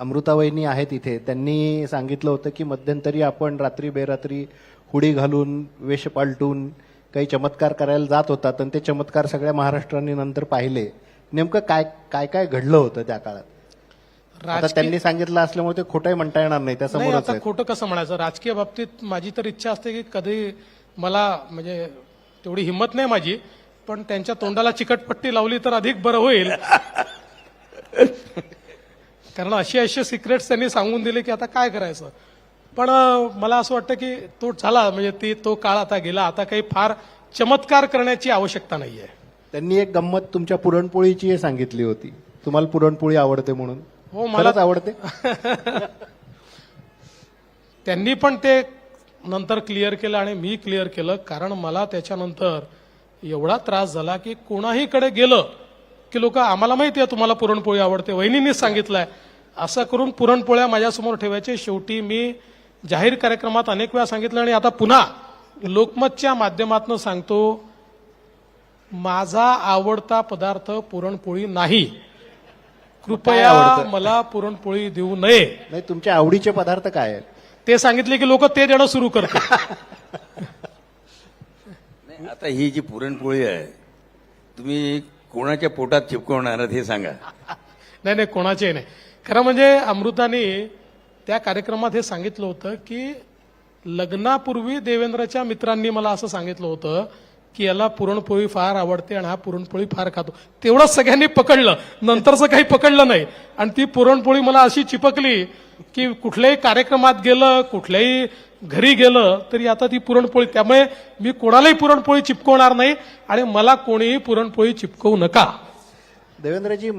अमृतावहिनी आहेत इथे. त्यांनी सांगितलं होतं की मध्यंतरी आपण रात्री बेरात्री हुडी घालून वेश पालटून काही चमत्कार करायला जात होतात आणि ते चमत्कार सगळ्या महाराष्ट्राने नंतर पाहिले. नेमकं काय काय काय घडलं होतं त्या काळात? आता त्यांनी सांगितलं असल्यामुळे ते खोटंही म्हणता येणार नाही त्या नाही समोरच आता आहे खोटं कसं म्हणायचं? राजकीय बाबतीत माझी तर इच्छा असते की कधी मला म्हणजे तेवढी हिंमत नाही माझी पण त्यांच्या तोंडाला चिकटपट्टी लावली तर अधिक बरं होईल. कारण अशी अशी सिक्रेट्स त्यांनी सांगून दिले की आता काय करायचं? पण मला असं वाटतं की तो झाला म्हणजे ती तो काळ आता गेला. आता काही फार चमत्कार करण्याची आवश्यकता नाहीये. त्यांनी एक गंमत तुमच्या पुरणपोळीची सांगितली होती. तुम्हाला पुरणपोळी आवडते म्हणून. हो मला खरंच आवडते? त्यांनी पण ते नंतर क्लिअर केलं आणि मी क्लिअर केलं कारण मला त्याच्यानंतर एवढा त्रास झाला की कोणाहीकडे गेलं की लोक आम्हाला माहिती आहे तुम्हाला पुरणपोळी आवडते. वहिनींनीच सांगितलंय. असं करून पुरणपोळ्या माझ्यासमोर ठेवायचे. शेवटी मी जाहीर कार्यक्रमात अनेक वेळा सांगितलं आणि आता पुन्हा लोकमतच्या माध्यमातून सांगतो माझा आवडता पदार्थ पुरणपोळी नाही. कृपया? मला पुरणपोळी देऊ नये. नाही तुमच्या आवडीचे पदार्थ काय आहेत? ते सांगितले की लोक ते देणं सुरू करतात नाही, आता ही जी पुरणपोळी आहे तुम्ही कोणाच्या पोटात चिपकवणार हे सांगा. नाही नाही कोणाचेही नाही. खरं म्हणजे अमृताने त्या कार्यक्रमात हे सांगितलं होतं की लग्नापूर्वी देवेंद्रच्या मित्रांनी मला असं सांगितलं होतं की याला पुरणपोळी फार आवडते आणि हा पुरणपोळी फार खातो. तेवढंच सगळ्यांनी पकडलं. नंतरचं काही पकडलं नाही. आणि ती पुरणपोळी मला अशी चिपकली की कुठल्याही कार्यक्रमात गेलं कुठल्याही घरी गेलं तरी आता ती पुरणपोळी. त्यामुळे मी कोणालाही पुरणपोळी चिपकवणार नाही आणि मला कोणीही पुरणपोळी चिपकवू नका. देवेंद्रजी